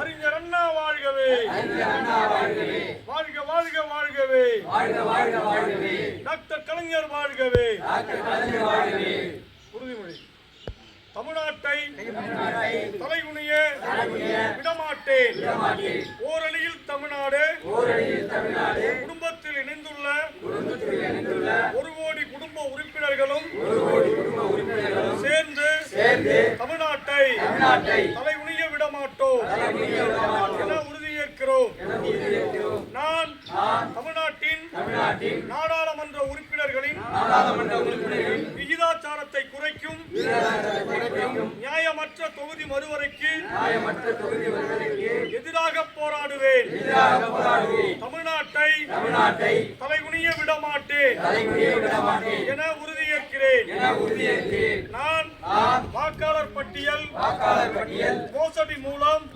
அறிஞர் அண்ணா வாழ்கவே. வாழ்க வாழ்க வாழ்கவே. டாக்டர் கலைஞர் வாழ்கவே. உறுதிமொழி. தமிழ்நாட்டை தலைகுனிய விடமாட்டேன். ஓரணியில் தமிழ்நாடு குடும்பத்தில் இணைந்துள்ள ஒரு கோடி குடும்ப உறுப்பினர்களும் சேர்ந்து தமிழ்நாட்டை என உறுதியேற்கிறோம். நான் தமிழ்நாட்டின் நாடாளுமன்ற உறுப்பினர்களின் விகிதாச்சாரத்தை குறைக்கும் நியாயமற்ற தொகுதி மறுவரைக்கு எதிராக போராடுவேன். தமிழ்நாட்டை தலைகுனிய விட மாட்டேன் என உறுதியேற்கிறேன். நான் வாக்காளர் பட்டியல் மோசடி மூலம்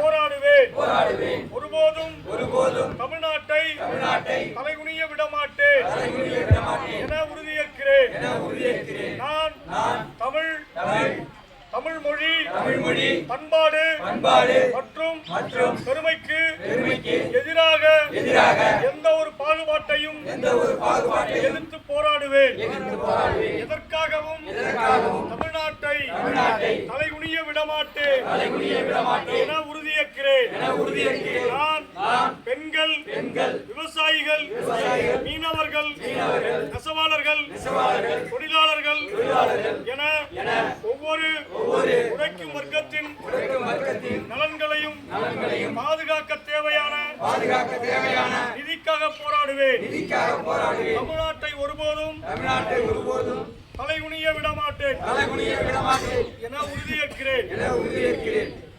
போராடுவேன். ஒருபோதும் தமிழ்நாட்டை தலைகுனிய விடமாட்டேன். என உறுதியேற்கிறேன். நான் தமிழ் தமிழ் மொழி மொழி பண்பாடு பண்பாடு மற்றும் மற்றும் பெருமைக்கு பெருமைக்கு எதிராக எதிராக எந்த ஒரு பாகுபாட்டையும் எந்த ஒரு பாகுபாட்டையும் எதிர்த்து போராடுவேன். எதிர்த்து போராடுவேன். எதற்காகவும் எதற்காகவும் தமிழ்நாட்டை தலைகுனிய விடமாட்டேன். என உறுதியேற்கிறேன். என உறுதியேற்கிறேன். நான் நான் பெண்கள் பெண்கள் விவசாயிகள் விவசாயிகள் மீனவர்கள் மீனவர்கள் நெசவாளர்கள் நெசவாளர்கள் தொழிலாளர்கள் தொழிலாளர்கள் என என ஒவ்வொரு ஒவ்வொரு உழைக்கும் வர்க்கத்தின் உழைக்கும் வர்க்கத்தின் நலன்களையும் நலன்களையும் பாதுகாக்க தேவையான பாதுகாக்க தேவையான நிதிக்காக போராடுவேன். நிதிக்காக போராடுவேன். தமிழ்நாட்டை ஒருபோதும் தமிழ்நாட்டை ஒருபோதும் தலைகுனிய விடமாட்டேன். தலைகுனிய விடமாட்டேன். என உறுதியேற்கிறேன். என உறுதியேற்கிறேன்.